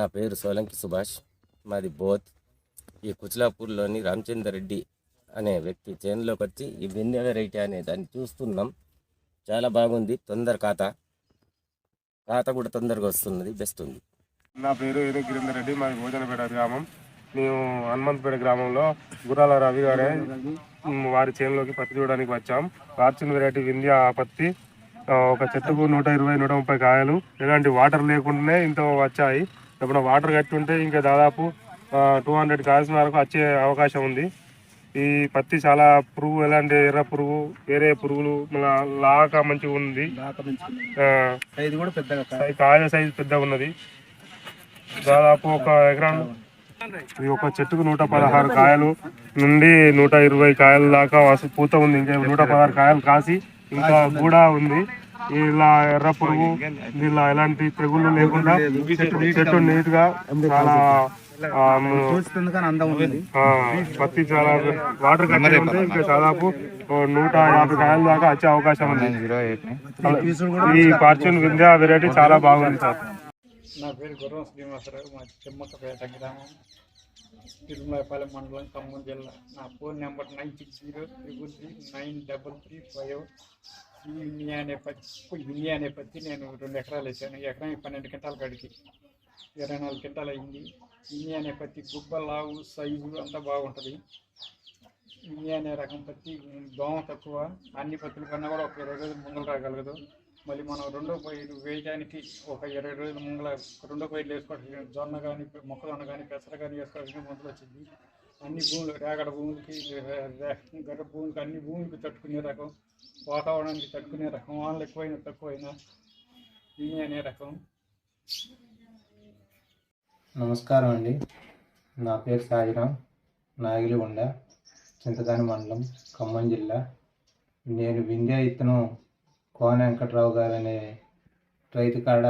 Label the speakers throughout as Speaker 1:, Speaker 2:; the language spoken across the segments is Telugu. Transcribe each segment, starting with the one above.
Speaker 1: నా పేరు సోలంకి సుభాష్. మాది బోత్. ఈ కుచిలాపూర్లోని రామచంద్ర రెడ్డి అనే వ్యక్తి చేనులోకి వచ్చి ఈ వెన్నె వెరైటీ అనే దాన్ని చూస్తున్నాం. చాలా బాగుంది. తొందర ఖాతా. ఖాతా కూడా తొందరగా వస్తున్నది. బెస్ట్ ఉంది.
Speaker 2: నా పేరు ఏదో రెడ్డి మాది భోజనపేట గ్రామం. మేము హనుమంతపేట గ్రామంలో గురాల రవి గారే వారి చేనులోకి పత్తి చూడడానికి వచ్చాం. కార్చిన్ వెరైటీ వింధ్య పత్తి ఒక చెట్టుకు నూట ఇరవై నూట ముప్పై కాయలు. ఎలాంటి వాటర్ లేకుండానే ఇంత వచ్చాయి. ఇప్పుడు వాటర్ కట్టి ఉంటే ఇంకా దాదాపు టూ హండ్రెడ్ కాయల్సిన వరకు వచ్చే అవకాశం ఉంది. ఈ పత్తి చాలా పురుగు ఎలాంటి ఎర్ర పురుగు వేరే పురుగులు మన లాక మంచిగా ఉంది.
Speaker 3: సైజు కూడా పెద్దగా
Speaker 2: కాయ సైజు పెద్దగా ఉన్నది. దాదాపు ఒక ఎకరం ఇది ఒక చెట్టుకు నూట పదహారు కాయలు నుండి నూట ఇరవై కాయల దాకా పూత ఉంది. ఇంకా నూట పదహారు కాయలు కాసి ఇంకా కూడా ఉంది. ఇలా ఎర్ర పురుగు ఇలా ఎలాంటి తెగుళ్ళు లేకుండా చెట్టు నీట్గా చాలా ఆ, మ్,
Speaker 3: చూస్తుంది కానీ అందం ఉంది
Speaker 2: ఆ, పత్తి చాలా వాటర్ కట్టి ఇంకా దాదాపు నూట యాభై కాయల దాకా వచ్చే అవకాశం ఉంది. ఈ ఫార్చ్యూన్ వింధ్యా వెరైటీ చాలా బాగుంది సార్.
Speaker 4: నా పేరు గుర్రం శ్రీనివాసరావు మా చెమ్మకపేట గ్రామం తిరుమలపాలెం మండలం ఖమ్మం జిల్లా. నా phone number nine six zero triple three nine double three five ఇన్ని అనే పత్తి ఇన్ని అనే పత్తి నేను రెండు ఎకరాలు వేసాను. ఎకరానికి పన్నెండు క్వింటాల కాడికి ఇరవై నాలుగు క్వింటాలు అయింది. ఇన్ని అనే పత్తి గుబ్బ లావు సైజు అంతా బాగుంటుంది. ఇన్ని అనే రకం పత్తి దోమ తక్కువ. అన్ని పత్తుల కన్నా కూడా ఒక ఇరవై రోజులు ముంగలు రాగలగదు మళ్ళీ మనం రెండో పైరు వేయడానికి ఒక ఇరవై రోజుల ముంగల రెండో పైర్లు వేసుకోవడానికి జొన్న కానీ మొక్కజొన్న కానీ పెసర కానీ వేసుకోవడానికి మందులు వచ్చింది. అన్ని భూములు రేగడ భూములకి గడ్డ భూములకి అన్ని భూములకి తట్టుకునే రకం. వాతావరణానికి తట్టుకునే రకం వానలు ఎక్కువైనా తక్కువైనా ఇన్ని అనే రకం.
Speaker 5: నమస్కారం అండి. నా పేరు సాయిరాం. నాగిలిగొండ చింతకాని మండలం ఖమ్మం జిల్లా. నేను వింధ్యా ఇత్తనం కోన వెంకట్రావు గారు అనే రైతు కాడ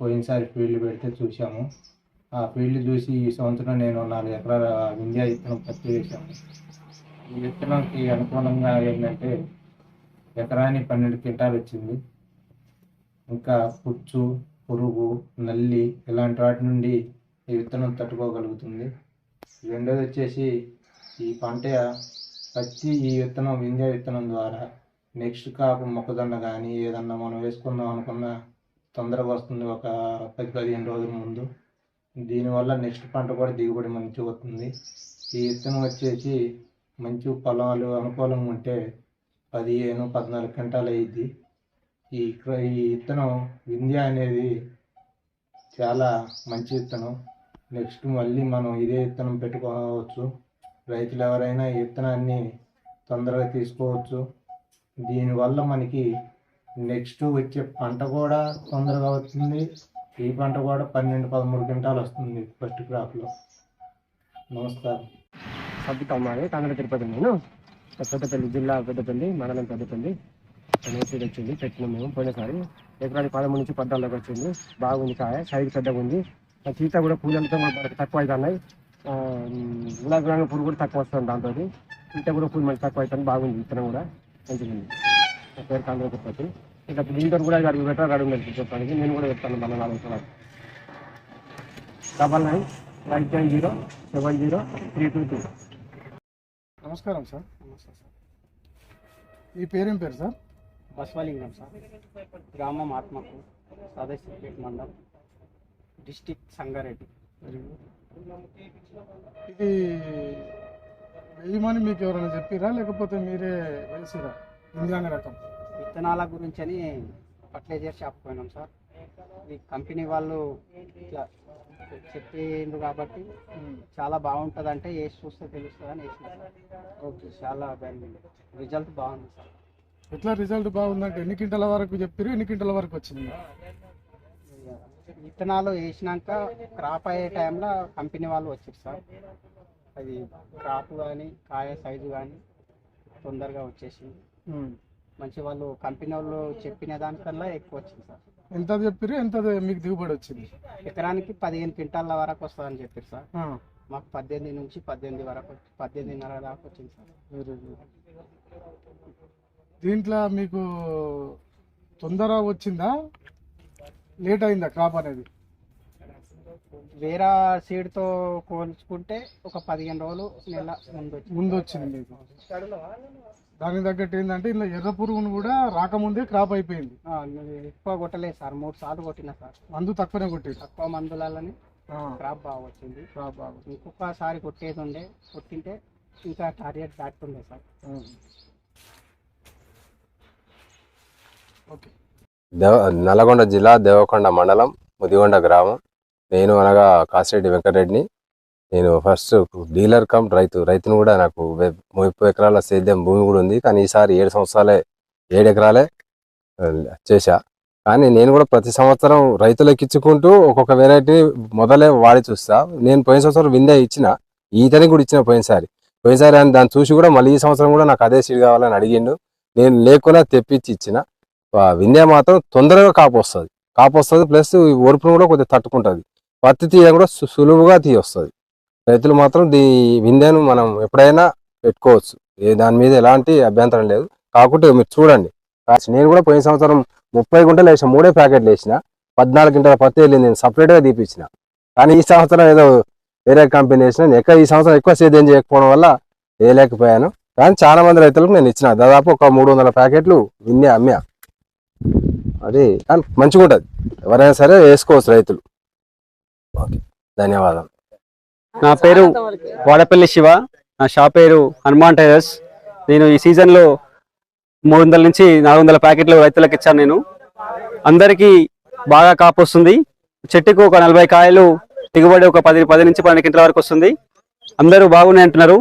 Speaker 5: పోయినసారి ఫీల్డ్ పెడితే చూసాము ఆ ఫీల్డ్ చూసి ఈ సంవత్సరం నేను నాలుగు ఎకరాల వింధ్యా ఇత్తనం పత్తి వేసాము ఈ విత్తనంకి అనుకూలంగా ఏంటంటే ఎకరానికి పన్నెండు క్వింటాలు వచ్చింది. ఇంకా పుచ్చు పురుగు నల్లి ఇలాంటి వాటి నుండి ఈ విత్తనం తట్టుకోగలుగుతుంది. రెండోది వచ్చేసి ఈ పంట పచ్చి ఈ విత్తనం వింధ్య విత్తనం ద్వారా నెక్స్ట్ కాపు మొక్కజొన్న కానీ ఏదన్నా మనం వేసుకుందాం అనుకున్న తొందరగా వస్తుంది ఒక పది పదిహేను రోజుల ముందు. దీనివల్ల నెక్స్ట్ పంట కూడా దిగుబడి మంచిగా వస్తుంది. ఈ విత్తనం వచ్చేసి మంచి పొలాలు అనుకూలంగా ఉంటే పదిహేను పద్నాలుగు క్వింటాలు అయ్యిద్ది. ఈ ఈ విత్తనం వింధ్య అనేది చాలా మంచి విత్తనం. నెక్స్ట్ మళ్ళీ మనం ఇదే విత్తనం పెట్టుకోవచ్చు. రైతులు ఎవరైనా ఈ విత్తనాన్ని తొందరగా తీసుకోవచ్చు. దీనివల్ల మనకి నెక్స్ట్ వచ్చే పంట కూడా తొందరగా వస్తుంది. ఈ పంట కూడా పన్నెండు పదమూడు క్వింటాలు వస్తుంది ఫస్ట్ క్రాప్లో. నమస్కారం.
Speaker 6: సబ్బుతమ్మాలి కాంగ్రెస్ తిరుపతి నేను పెద్దపల్లి జిల్లా పెద్దపల్లి మండలం పెద్దపల్లి అనేసి వచ్చింది పెట్టినాం మేము పోయినసారి. ఎకరానికి పదమూడు నుంచి పద్నాలుగు వచ్చింది. బాగుంది కాయ సైజు పెద్దగా ఉంది. తీత కూడా పూజలతో మనకి తక్కువ అవుతున్నాయి గులాబీ రంగు పురుగు కూడా తక్కువ వస్తుంది దాంతో తీత కూడా పూలు మంచి తక్కువ అవుతుంది బాగుంది విత్తనం కూడా. మంచిగా ఉంది. నా పేరు కాంగ్రెస్ తిరుపతి ఇంకా దీంతో కూడా అడుగు పెట్టారు అడుగు పెట్టి చెప్పడానికి. నేను కూడా చెప్తాను మన నాలుగు double nine eight nine zero seven zero three two two.
Speaker 3: నమస్కారం సార్. ఈ పేరేం పేరు సార్?
Speaker 7: బసవలింగం సార్. గ్రామం ఆత్మకు సదస్యపేట మండలం డిస్టిక్ సంగారెడ్డి.
Speaker 3: ఇది వేయమని మీకు ఎవరైనా చెప్పిరా? లేకపోతే మీరే వేసిరా? ఇంద్రాంగ రకం.
Speaker 7: విత్తనాల గురించి అని ఫర్టిలైజర్ షాప్ పోయినాం సార్. ఈ కంపెనీ వాళ్ళు ఇట్లా చెప్పిండ్రు కాబట్టి చాలా బాగుంటుంది అంటే వేసి చూస్తే తెలుస్తుంది అని వేసిన సార్. ఓకే చాలా రిజల్ట్ బాగుంది సార్.
Speaker 3: ఎట్లా రిజల్ట్ బాగుందంటే ఎన్ని క్వింటల వరకు చెప్పారు ఎన్ని క్వింటల వరకు వచ్చింది?
Speaker 7: విత్తనాలు వేసినాక క్రాప్ అయ్యే టైంలో కంపెనీ వాళ్ళు వచ్చారు సార్. అది క్రాప్ కానీ కాయ సైజు కానీ తొందరగా వచ్చేసింది. మంచి వాళ్ళు కంపెనీ వాళ్ళు చెప్పిన దానికన్నా ఎక్కువ వచ్చింది సార్.
Speaker 3: ఎంత చెప్పారు ఎంత మీకు దిగుబడి వచ్చింది?
Speaker 7: ఎకరానికి పదిహేను క్వింటాల వరకు వస్తుందని చెప్పారు సార్. మాకు పద్దెనిమిది నుంచి పద్దెనిమిది వరకు పద్దెనిమిదిన్నర దాకా వచ్చింది సార్.
Speaker 3: దీంట్లో మీకు తొందర వచ్చిందా? లేట్ అయిందా క్రాప్ అనేది?
Speaker 7: వేరే సీడ్తో పోల్చుకుంటే ఒక పదిహేను రోజులు నెల ముందు వచ్చింది.
Speaker 3: ముందు వచ్చింది మీకు దానికి తగ్గట్టు ఏంటంటే ఇలా ఎర్ర పురుగును కూడా రాకముందే క్రాప్ అయిపోయింది.
Speaker 7: ఎక్కువ కొట్టలేదు సార్. మూడు సార్లు కొట్టిన సార్.
Speaker 3: మందు తక్కువనే కొట్టేది
Speaker 7: తక్కువ మందులని
Speaker 3: ఆ,
Speaker 7: క్రాప్ బాగా వచ్చింది.
Speaker 3: క్రాప్ బాగా
Speaker 7: ఇంకొకసారి కొట్టేది ఉండే కొట్టింటే ఇంకా టార్గెట్ దాటుతుండే సార్.
Speaker 3: ఓకే.
Speaker 8: దేవ నల్గొండ జిల్లా దేవకొండ మండలం ముదిగొండ గ్రామం. నేను అనగా కాసిరెడ్డి వెంకటరెడ్డిని. నేను ఫస్ట్ డీలర్ కమ్ రైతు. రైతును కూడా నాకు ముప్పై ఎకరాల సేద్యం భూమి కూడా ఉంది. కానీ ఈసారి ఏడు సంవత్సరాలే ఏడు ఎకరాలే చేశా. కానీ నేను కూడా ప్రతి సంవత్సరం రైతులకు ఇచ్చుకుంటూ ఒక్కొక్క వెరైటీ మొదలే వాడి చూస్తా. నేను పోయిన సంవత్సరం విందే ఇచ్చిన ఈతని కూడా ఇచ్చిన పోయినసారి. పోయినసారి అని దాన్ని చూసి కూడా మళ్ళీ ఈ సంవత్సరం కూడా నాకు అదే సీడ్ కావాలని అడిగిండు. నేను లేకున్నా తెప్పించి ఇచ్చిన. ఆ మాత్రం తొందరగా కాపు వస్తుంది. కాపు వస్తుంది ప్లస్ ఓర్పును కూడా కొద్దిగా తట్టుకుంటుంది. పత్తి తీయ కూడా సు- సులువుగా తీయొస్తుంది. రైతులు మాత్రం దీ విందెను మనం ఎప్పుడైనా పెట్టుకోవచ్చు. ఏ దాని మీద ఎలాంటి అభ్యంతరం లేదు. కాకుంటే మీరు చూడండి. నేను కూడా పోయిన సంవత్సరం ముప్పై గుంటలు వేసిన మూడే ప్యాకెట్లు వేసిన పద్నాలుగు గంటల పత్తి వెళ్ళింది నేను సపరేట్గా తీపించిన కానీ ఈ సంవత్సరం ఏదో వేరే కంపెనీ వేసిన నేను ఎక్కువ ఈ సంవత్సరం ఎక్కువ సేద్యం చేయకపోవడం వల్ల వేయలేకపోయాను. కానీ చాలా మంది రైతులకు నేను ఇచ్చిన. దాదాపు ఒక మూడు వందల ప్యాకెట్లు విన్నే అమ్మా అది కానీ మంచిగా ఉంటుంది ఎవరైనా సరే వేసుకోవచ్చు రైతులు. ఓకే. ధన్యవాదాలు
Speaker 9: నా పేరు వాడపల్లి శివ. నా షాప్ పేరు హనుమాన్ టైలర్స్. నేను ఈ సీజన్లో మూడు వందల నుంచి నాలుగు వందల ప్యాకెట్లు రైతులకు ఇచ్చాను నేను. అందరికీ బాగా కాపు వస్తుంది. చెట్టుకు ఒక నలభై కాయలు దిగుబడి ఒక పది పది నుంచి పన్నెండు క్వింటల వరకు వస్తుంది. అందరూ బాగున్నాయి అంటున్నారు.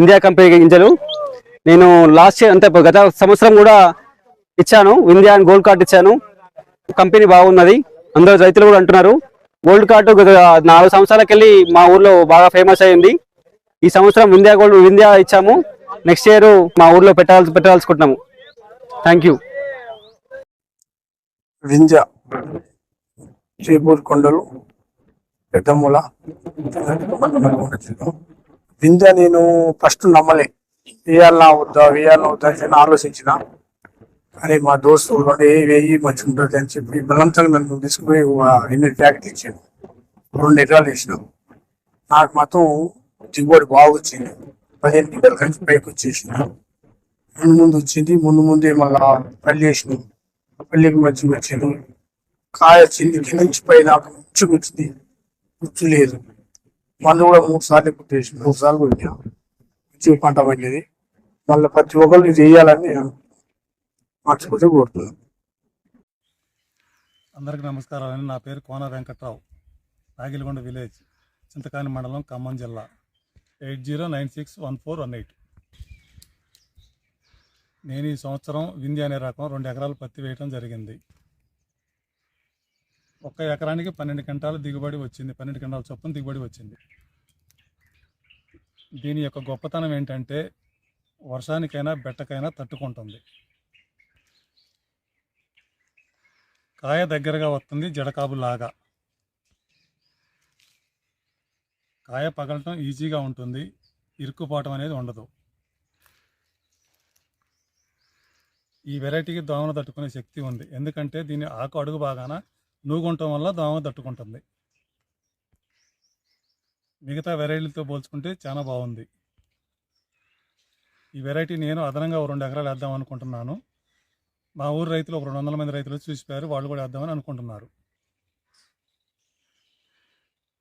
Speaker 9: ఇండియా కంపెనీ గింజలు. నేను లాస్ట్ ఇయర్ అంటే గత సంవత్సరం కూడా ఇచ్చాను. ఇండియా అని గోల్డ్ కార్డ్ ఇచ్చాను. కంపెనీ బాగున్నది. అందరూ రైతులు కూడా అంటున్నారు. గోల్డ్ కార్డు నాలుగు సంవత్సరాలకు వెళ్ళి మా ఊర్లో బాగా ఫేమస్ అయింది. ఈ సంవత్సరం ఇండియా గోల్డ్ ఇండియా ఇచ్చాము. నెక్స్ట్ ఇయర్ మా ఊర్లో పెట్టాల్సి పెట్టాల్సుకుంటున్నాము. Thank you.
Speaker 10: వింధ్య చేపూరు కొండలు పెద్దమూల. వింధ్య నేను ఫస్ట్ నమ్మలే. వేయాలనా వద్దా వేయాలనా వద్దా అని నేను ఆలోచించిన. అని మా దోస్తులు ఏ వేయి మంచి ఉంటుంది అని చెప్పి బలవంతంగా నన్ను తీసుకుపోయి ఎన్ని ఎనిమిది ఇచ్చాను రెండు ఎకరాలు వేసినాం. నాకు మాత్రం దిగుబడి బాగా వచ్చింది. పదిహేను గిన్నెలు కలిసి పైకి వచ్చేసిన. ముందు ముందు వచ్చింది ముందు ముందే మళ్ళా పల్లి వేసినాం. పల్లికి మంచిగా వచ్చాను కాయ వచ్చింది కింద నుంచి పై నాకు మంచిగా వచ్చింది. గుర్తు లేదు. మందు కూడా మూడు సార్లు కుట్టేసి మూడు సార్లు కొట్టినా. మంచిగా పంట పండేది. మళ్ళీ ప్రతి ఒక్కరు ఇది వేయాలని నేను కోరుతున్నాం
Speaker 3: అందరికీ నమస్కారాలు నా పేరు కోన వెంకట్రావు. నాగిలిగొండ విలేజ్ చింతకాని మండలం ఖమ్మం జిల్లా. Eight zero nine six one four one eight. నేను ఈ సంవత్సరం వింధ్య అనే రకం రెండు ఎకరాలు పత్తి వేయటం జరిగింది. ఒక్క ఎకరానికి పన్నెండు క్వింటాలు దిగుబడి వచ్చింది. పన్నెండు క్వింటాల చొప్పున దిగుబడి వచ్చింది. దీని యొక్క గొప్పతనం ఏంటంటే వర్షానికైనా బెట్టకైనా తట్టుకుంటుంది. కాయ దగ్గరగా వస్తుంది జడకాబు లాగా కాయ పగలటం ఈజీగా ఉంటుంది ఇరుక్కుపోవటం అనేది ఉండదు. ఈ వెరైటీకి దోమను తట్టుకునే శక్తి ఉంది. ఎందుకంటే దీని ఆకు అడుగు బాగాన నూగుంటం వల్ల దోమ తట్టుకుంటుంది. మిగతా వెరైటీలతో పోల్చుకుంటే చాలా బాగుంది. ఈ వెరైటీ నేను అదనంగా రెండు ఎకరాలు వేద్దాం అనుకుంటున్నాను. మా ఊరు రైతులు ఒక రెండు వందల మంది రైతులు చూసిపోయారు. వాళ్ళు కూడా వేద్దామని అనుకుంటున్నారు.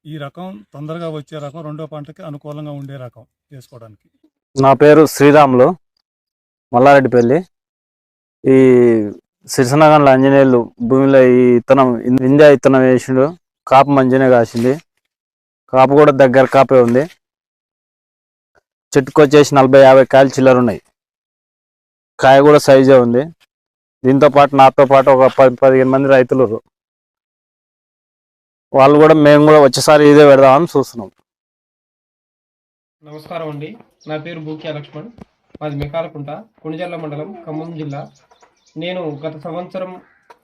Speaker 3: ఈ రకం తొందరగా వచ్చే రకం రెండో పంటకి అనుకూలంగా ఉండే రకం చేసుకోవడానికి
Speaker 9: నా పేరు శ్రీరాములు మల్లారెడ్డిపల్లి. ఈ సిరిసనగండ్ల ఆంజనేయులు భూమిలో ఈ ఇత్తనం ఇండియా ఇత్తనం వేసిండు. కాపు మంచినే కాసింది. కాపు కూడా దగ్గర కాపే ఉంది. చెట్టుకు వచ్చేసి నలభై యాభై కాయలు చిల్లర ఉన్నాయి. కాయ కూడా సైజే ఉంది. దీంతో పాటు నాతో పాటు ఒక పది పదిహేను మంది రైతులు వాళ్ళు కూడా మేము కూడా వచ్చేసారి ఇదే పెడదామని చూస్తున్నాం.
Speaker 11: నమస్కారం అండి. నా పేరు భూక్యా లక్ష్మణ్. మాది మెకాలకుంట కొణిజల్ల మండలం ఖమ్మం జిల్లా. నేను గత సంవత్సరం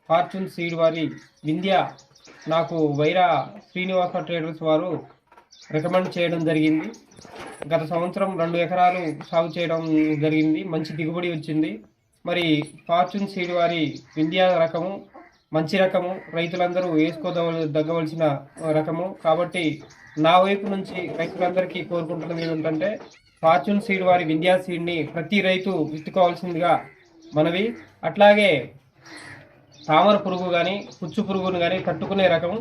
Speaker 11: ఫార్చ్యూన్ సీడ్ వారి వింధ్య నాకు వైరా శ్రీనివాస ట్రేడర్స్ వారు రికమెండ్ చేయడం జరిగింది. గత సంవత్సరం రెండు ఎకరాలు సాగు చేయడం జరిగింది. మంచి దిగుబడి వచ్చింది. మరి ఫార్చ్యూన్ సీడ్ వారి వింధ్యా రకము మంచి రకము రైతులందరూ వేసుకోదగ్గవలసిన రకము. కాబట్టి నా వైపు నుంచి రైతులందరికీ కోరుకుంటున్నది ఏంటంటే ఫార్చ్యూన్ సీడ్ వారి వింధ్యా సీడ్ని ప్రతి రైతు విత్తుకోవాల్సిందిగా మనవి. అట్లాగే తామర పురుగు కానీ పుచ్చు పురుగును కానీ తట్టుకునే రకం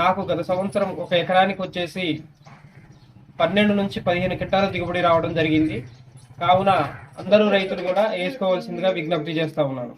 Speaker 11: నాకు గత సంవత్సరం ఒక ఎకరానికి వచ్చేసి పన్నెండు నుంచి పదిహేను కిట్టాల దిగుబడి రావడం జరిగింది. కావున అందరూ రైతులు కూడా వేసుకోవాల్సిందిగా విజ్ఞప్తి చేస్తా ఉన్నాను.